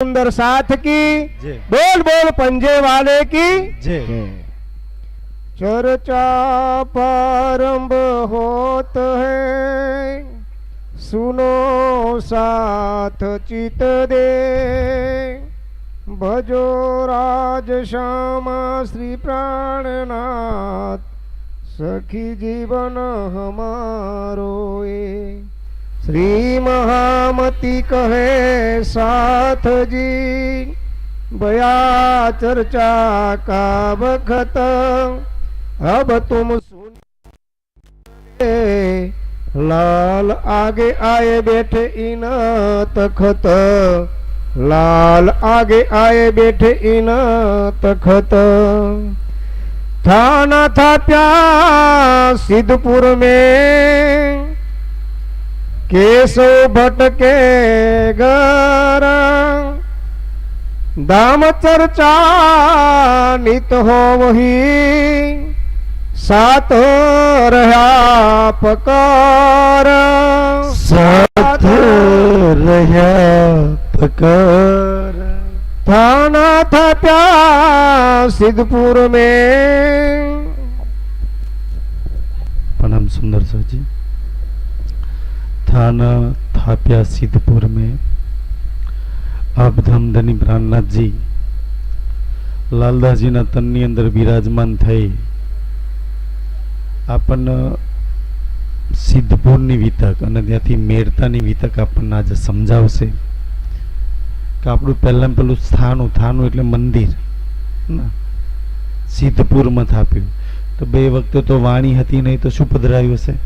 સુંદર સાથ કી બોલ બોલ પંજે વાલે કી ચર્ચા પ્રારંભ હોત હૈ સુનો સાથ ચિત દે ભજો રાજ શ્યામા શ્રી પ્રાણનાથ સખી જીવન હમારો એ શ્રી મહામતી કહે, સાથજી, ભયા ચર્ચા કા વખત? અબ તુમ સુને લાલ આગે આયે બેઠે ઇન તખત લાલ આગે આયે બેઠે ઇન તખત થાના થાપ્યા સિદ્ધપુર મેં કેશવ ભટકે ગર દામ ચર્ચા નિત હો વહી સાત રહ્યા પકાર. સાથ રહ્યા પકાર. થાના થાપ્યા સિદ્ધપુર મેં. પ્રણામ સુંદર સરજી સ્થાન સ્થાપ્યા સિદ્ધપુર મેં આપ ધમધની પ્રાણનાથજી લાલદાસજીના તનની અંદર બિરાજમાન થઈ આપણને સિદ્ધપુરની વિતક અને ત્યાંથી મેરતાની વિતક આપણને આજે સમજાવશે કે આપણું પહેલાં પહેલું સ્થાનું થાનું એટલે મંદિર સિદ્ધપુરમાં થાપ્યું તો બે વખતે તો વાણી હતી નહીં તો શું પધરાયું હશે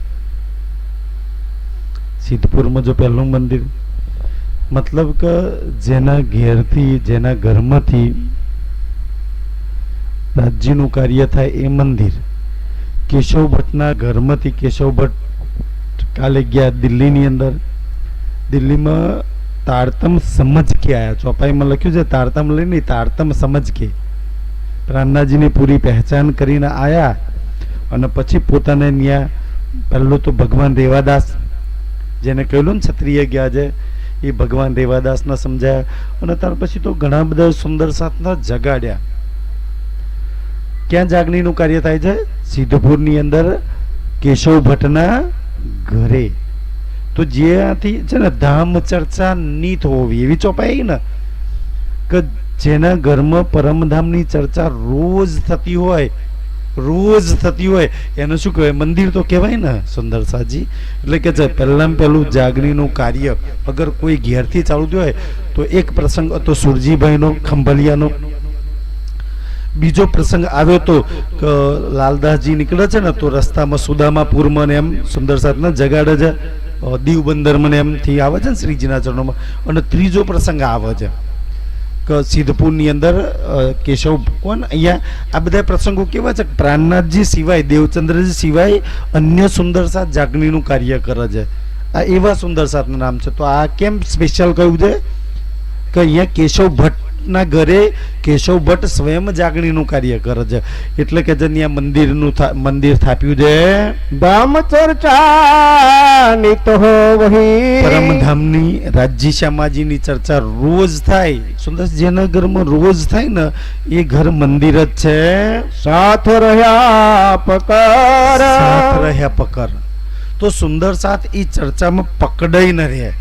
સિદ્ધપુરમાં જો પહેલું મંદિર, મતલબ કે જેના ઘેરથી, જેના ઘરમાંથી રાજ્યનું કાર્ય થાય એ મંદિર. કેશવ ભટ્ટના ઘરમાંથી કેશવ ભટ્ટ કાલે ગયા દિલ્હીની અંદર. દિલ્હીમાં તારતમ સમજ કે આયા ચોપાઈમાં લખ્યું છે, તારતમ લઈને તારતમ સમજ કે. પ્રાણનાજીની પૂરી પહેચાન કરીને આયા અને પછી પોતાને ત્યાં પહેલો તો ભગવાન દેવાદાસ જેને કહેલું ને ક્ષત્રિય ગયા છે, એ ભગવાન દેવાદાસને સમજાયા અને ત્યાર પછી તો ઘણા બધા સુંદર સાથના જગાડ્યા. ક્યાં જાગણીનું કાર્ય થાય છે? સિદ્ધપુરની અંદર કેશવ ભટ્ટના ઘરે. તો જ્યાંથી છે ને ધામ ચર્ચા નીત હોવી, એવી ચોપાઈ ને, કે જેના ઘરમાં પરમધામની ચર્ચા રોજ થતી હોય રોજ થતી હોય. એને શું કહેવાય? મંદિર તો કહેવાય ને, સુંદર સાજી. એટલે કે છે પહેલાં પહેલું જાગણીનું કાર્ય અગર કોઈ ઘેરથી ચાલતું હોય, તો એક પ્રસંગ હતો સુરજીભાઈનો, ખંભલિયાનો. બીજો પ્રસંગ આવ્યો તો લાલદાસજી નીકળે છે ને, તો રસ્તામાં સુદામાપુરમાં ને એમ, સુંદર સાથના જગાડે છે. દીવ બંદરમાં ને એમથી આવે છે ને, શ્રીજીના ચરણોમાં. અને ત્રીજો પ્રસંગ આવે છે. સિદ્ધપુરની અંદર કેશવ કોણ અહીંયા આ બધા પ્રસંગો કેવા છે? પ્રાણનાથજી સિવાય, દેવચંદ્રજી સિવાય અન્ય સુંદર સાથ જાગણીનું કાર્ય કરે છે. આ એવા સુંદર સાથનું નામ છે. તો આ કેમ સ્પેશિયલ કહ્યું છે? કે અહીંયા કેશવ ના ઘરે કેશવ ભટ્ટ સ્વયં જાગણીનું કાર્ય કરે છે. એટલે કે જેની મંદિરનું મંદિર સ્થાપ્યું છે. ધામ ચર્ચા પરમધામની રાજજી શ્યામાજીની ચર્ચા રોજ થાય. સુંદર જેના ઘરમાં રોજ થાય ને એ ઘર મંદિર જ છે. સાથ રહ્યા પકર સાથ રહ્યા પકર તો સુંદર સાથ એ ચર્ચામાં પકડાઈ ન રહે.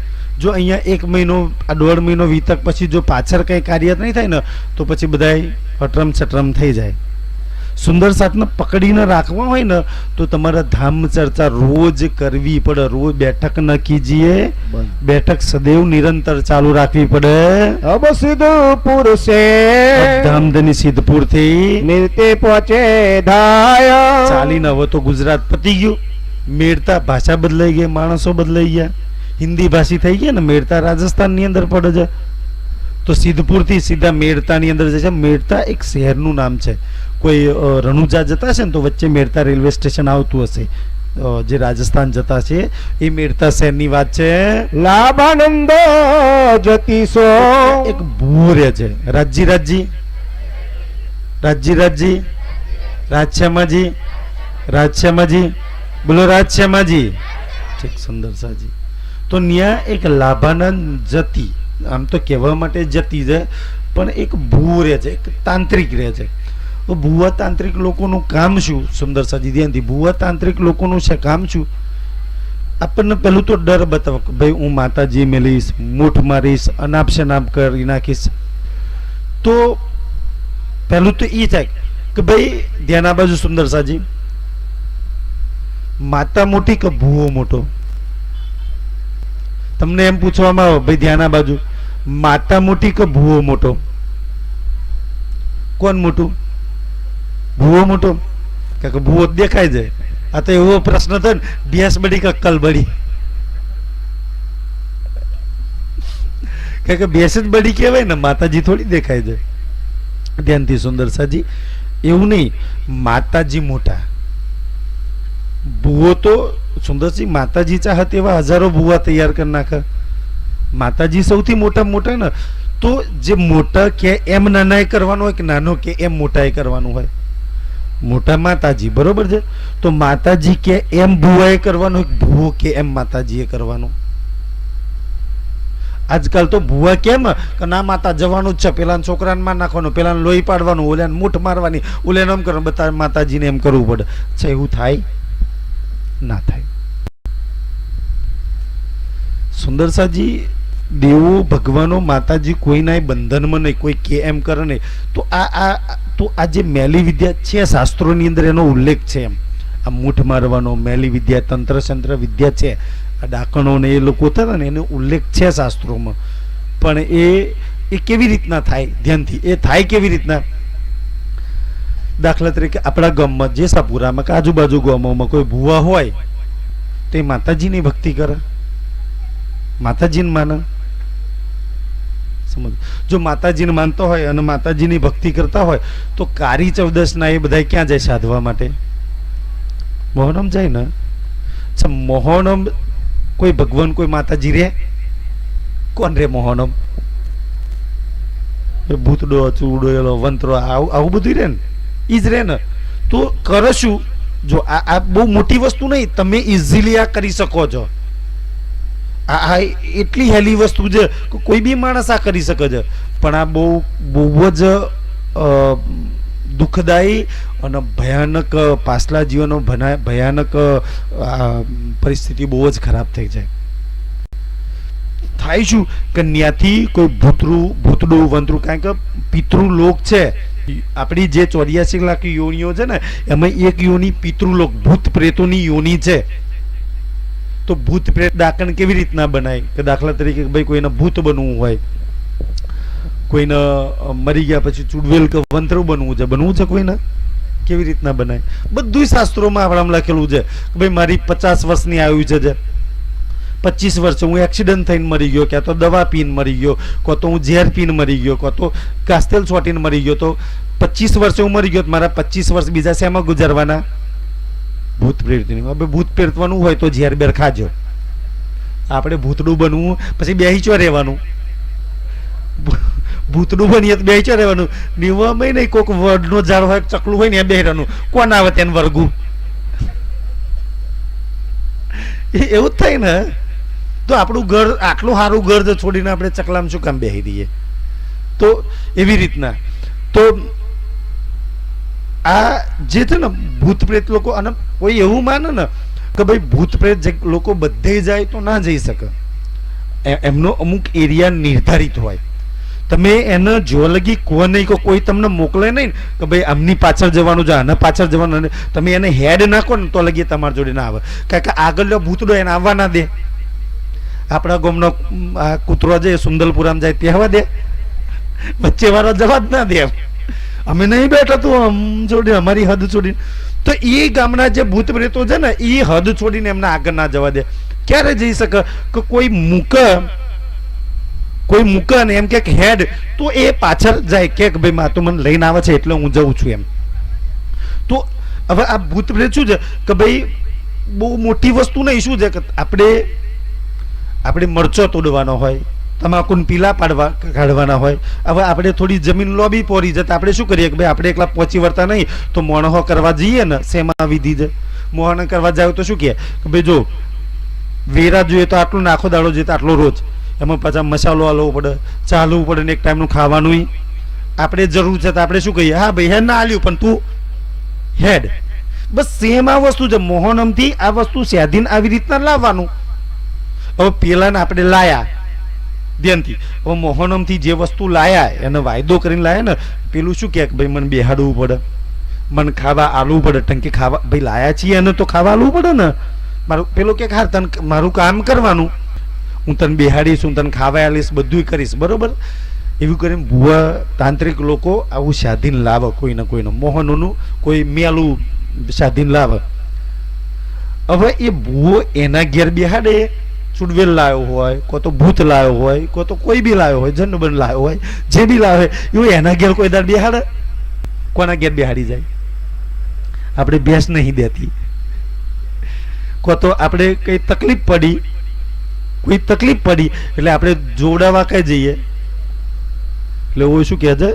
જો અહીંયા એક મહિનો આ દોઢ મહિનો વીતક પછી જો પાછળ કંઈ કાર્ય નહીં થાય ને તો પછી બધાય હટરમ છટરમ થઈ જાય. સુંદર સાતને પકડીને રાખવા હોય ને તો તમારે ધામ ચર્ચા રોજ કરવી પડે. રોજ બેઠક ન કીજીએ. બેઠક સદૈવ નિરંતર ચાલુ રાખવી પડે. અબ સિદ્ધપુર સે ધામધની સિદ્ધપુરથી નિરતે પહોંચે ધાય. ચાલીને હવે તો ગુજરાત પતી ગયું. મેળતા ભાષા બદલાઈ ગઈ માણસો બદલાઈ ગયા. હિન્દી ભાષી થઈ ગયા ને મેળતા રાજસ્થાનની અંદર પડે છે. તો સિદ્ધપુરથી સીધા મેળતાની અંદર જે છે મેળતા એક શહેરનું નામ છે. કોઈ રણુજા જતા છે ને તો વચ્ચે મેળતા રેલવે સ્ટેશન આવતું હશે. જે રાજસ્થાન જતા છે એ મેળતા શહેરની વાત છે. લાભાનંદ જતીસો એક ભૂરે છે. રાજજી રાજજી. રાજજી રાજજી. રાજશ્યામાજી. રાજશ્યામાજી. બોલો રાજશ્યામાજી. ઠીક સુંદર સાજી તો ત્યાં એક લાભાનંદ જતી, આમ તો કહેવા માટે જતી છે પણ એક ભૂ રહે છે, એક તાંત્રિક રહે છે. તો ભૂવા તાંત્રિક લોકોનું કામ શું? સુંદર સાજી ધ્યાનથી, ભૂવા તાંત્રિક લોકોનું છે કામ શું? આપણને પહેલું તો ડર બતાવો કે ભાઈ હું માતાજી મેલીશ, મૂઠ મારીશ, અનાપ શનાપ કરી નાખીશ. તો પહેલું તો એ થાય કે ભાઈ ધ્યાન આ બાજુ સુંદર સાજી. માતા મોટી કે ભૂવો મોટો? તમને એમ પૂછવામાં આવે, ભાઈ, ધ્યાન આ બાજુ. માતા મોટી કે ભૂવો મોટો? કોણ મોટું? ભૂવો મોટો? કે ભૂવો દેખાય જાય આ તો એવો પ્રશ્ન થયો ને ભેંસ બળી કે અક્કલ બળી કે ભેંસ જ બળી કહેવાય ને, માતાજી થોડી દેખાય છે. ધ્યાનથી સુંદર સાજી, એવું નહીં. માતાજી મોટા. ભૂવો તો સુંદરસિંહ માતાજી ચાહત એવા હજારો ભૂવા તૈયાર કરી નાખે. માતાજી સૌથી મોટા મોટા ને. તો જે મોટા કે એમ નાનાએ કરવાનું હોય કે નાનો કે એમ મોટાએ કરવાનું હોય. મોટા માતાજી, બરોબર છે? તો માતાજી કે એમ ભૂવાએ કરવાનું હોય ભુવો કે એમ માતાજીએ કરવાનું? આજકાલ તો ભૂવા કેમ? કે ના માતા જવાનું જ છે. પેલા છોકરાને માર નાખવાનું પેલા લોહી પાડવાનું, ઓલાને મૂઠ મારવાની, ઓલાને એમ કરવાનું. બધા માતાજીને એમ કરવું પડે. છે એવું થાય? ના થાય. સુંદરસાજી, દેવો ભગવાનો માતાજી કોઈના બંધનમાં નહીં, કોઈ કે એમ કરે નહીં. તો આ આ, તો આ જે મેલી વિદ્યા છે શાસ્ત્રોની અંદર એનો ઉલ્લેખ છે એમ. આ મૂઠ મારવાનો, મેલી વિદ્યા, તંત્ર સંત્ર વિદ્યા છે. આ ડાકણો ને એ લોકો થતા ને, એનો ઉલ્લેખ છે શાસ્ત્રોમાં. પણ એ એ કેવી રીતના થાય? ધ્યાનથી. એ થાય કેવી રીતના? દાખલા તરીકે આપણા ગામમાં જેસાપુરામાં કે આજુબાજુ ગામોમાં કોઈ ભૂવા હોય, તો એ માતાજીની ભક્તિ કરે. માતાજીને માને. સમજ? જો માતાજીને માનતો હોય અને માતાજીની ભક્તિ કરતા હોય, તો કારી ચૌદસના એ બધા ક્યાં જાય સાધવા માટે? મોહનમ જાય ને? અચ્છા, મોહનમ કોઈ ભગવાન કોઈ માતાજી રે કોણ રે મોહનમ? ભૂતડો ભૂતડો એલો, વંત્રો, આવું આવું બધું રે ને? ઈ જ ને. તો કરશું જો આ બહુ મોટી વસ્તુ નહીં, તમે ઇઝીલી આ કરી શકો છો. આ એટલી હેલી વસ્તુ છે કોઈ બી માણસ આ કરી શકે છે. પણ આ બહુ બહુ જ દુઃખદાયી અને ભયાનક પાછલા જીવનનો ભયાનક પરિસ્થિતિ બહુ જ ખરાબ થઈ જાય. થાય શું? કે ત્યાંથી કોઈ ભૂતરું ભૂતડું, વંતરું, કારણ કે પિતૃ લોક છે. આપણી જે ચોર્યાસી લાખ યોનિઓ છે ને, એમાં એક યોની પિતૃલોક, ભૂત પ્રેતોની યોની છે. તો ભૂત પ્રેત દાકણ કેવી રીતના બનાય? કે દાખલા તરીકે ભાઈ કોઈને ભૂત બનવું હોય, કોઈને મરી ગયા પછી ચુડવેલ કે વંતરું બનવું છે બનવું છે કોઈને? કેવી રીતના બનાય? બધું શાસ્ત્રોમાં આપણામાં લખેલું છે કે ભાઈ મારી પચાસ વર્ષની આયુ છે જે. પચીસ વર્ષે હું એક્સિડન્ટ થઈને મરી ગયો, ક્યાં તો દવા પીને મરી ગયો કાં તો હું ઝેર પીને મરી ગયો કાં તો કાસ્તેલ છોટીને મરી ગયો. તો પચીસ વર્ષે હું મરી ગયો મારા પચીસ વર્ષ બીજા શેમાં ગુજારવાના? ભૂત પ્રેતની હવે ભૂત પ્રેરતવાનું હોય તો ઝેર બેર ખાજો. આપણે ભૂતડું બનવું, પછી બેહી ચો રહેવાનું. ભૂતડું બનીએ તો બેહી ચો રહેવાનું. નિવામાં નહીં કોઈક વડનો ઝાડ હોય, ચકલું હોય ને એ બેહવાનું કોણ આવે તેને વર્ગું એવું જ થાય ને તો આપણું ઘર, આટલું સારું ઘર છોડીને આપણે ચકલામાં શું કામ બેહી રહીએ? તો એવી રીતના. તો આ જે છે ને ભૂત લોકો, અને કોઈ એવું માને ને કે ભાઈ ભૂત પ્રેત લોકો બધે જાય તો ના જઈ શકે. એમનો અમુક એરિયા નિર્ધારિત હોય. તમે એને જ્યોલગી લગી કહો નહીં કે કોઈ તમને મોકલે નહીં કે ભાઈ આમની પાછળ જવાનું છે, આના પાછળ જવાનું તમે એને હેડ નાખો ને તો લગી તમારી જોડે ના આવે. કારણ કે આગળ ભૂતડો એને આવવા ના દે. આપણા ગોમનો, આ કૂતરો છે સુંદરપુરામ જાય તે હવા દે. વચ્ચે વાળો જવા જ ના દે. અમે નહીં બેઠા તો આમ જોડે અમારી હદ છોડીને. તો એ ગામના જે ભૂત પ્રેતો છે ને એ હદ છોડીને એમને આગળ ના જવા દે. ક્યારે જઈ શકે? કે કોઈ મૂક, કોઈ મૂકે ને એમ કે હેડ, તો એ પાછળ જાય કે ભાઈ મા તો મને લઈને આવે છે એટલે હું જઉં છું એમ. તો હવે આ ભૂત પ્રેત શું છે? કે ભાઈ બહુ મોટી વસ્તુ નહીં શું છે કે આપણે આપણે મરચો તોડવાનો હોય, તમાકુને પીલા પાડવા કાઢવાના હોય, હવે આપણે થોડી જમીન લોબી પોરી જતા આપણે શું કરીએ કે ભાઈ આપણે એકલા પહોંચી વળતા નહીં, તો મોણહો કરવા જઈએ ને, શેમાં વિધિ જ મોહન કરવા જાવ તો શું કહે? કે ભાઈ જો, વેરા જોઈએ તો આટલું નાખો દાડો જોઈએ તો આટલો રોજ. એમાં પાછા મસાલો આલવો પડે ચાલવું પડે ને એક ટાઈમનું ખાવાનું આપણે જરૂર છે તો આપણે શું કહીએ? હા ભાઈ, હે, ના આલ્યું, પણ તું હેડ. બસ સેમ આ વસ્તુ છે. મોહનમથી આ વસ્તુ સ્યાધીન આવી રીતના લાવવાનું. હવે પેલાને આપણે લાયા. ધ્યાનથી. હવે મોહનમથી જે વસ્તુ લાયા, એને વાયદો કરીને લાયા ને, પેલું શું કે ભાઈ મને બેહાડવું પડે. મને ખાવા આલવું પડે. ટંકી ખાવા, ભાઈ લાયા છીએ એને તો ખાવા આલવું પડે ને. મારું, પેલું કે હાર, તને મારું કામ કરવાનું. હું તને બેહાડીશ, હું તને ખાવા આલીશ બધું કરીશ. બરોબર? એવું કરીને ભૂવા તાંત્રિક લોકો આવું સાધીન લાવે કોઈને કોઈને મોહનોનું કોઈ મેલું સાધીન લાવે. હવે એ ભૂવો એના ઘેર બેહાડે. ચુડવેલ લાવ્યો હોય, કો તો ભૂત લાવ્યો હોય, કો તો કોઈ બી લાવ્યો હોય જન્નબન લાવ્યો હોય, જે બી લાવે એવું એના ઘેર કોઈ દાડ બેહાડે? કોના ઘેર બેહાડી જાય? આપણે ભેંસ નહીં દેતી. કો તો આપણે કંઈ તકલીફ પડી? કોઈ તકલીફ પડી? એટલે આપણે જોડાવા કઈ જઈએ? એટલે એવું શું કહે છે?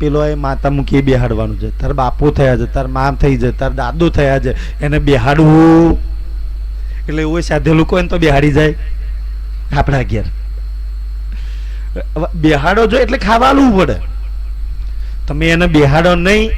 પેલો એ માતા મૂકી બેહાડવાનું છે. તાર બાપો થયા છે, તાર મામ થઈ છે, તાર દાદો થયા છે, એને બેહાડવું. એટલે એવું સાધેલું કોઈ તો બેહાડી જાય. આપણા ઘેર. બેહાડો જો એટલે ખાવાનું પડે. તમે એને બેહાડો નહીં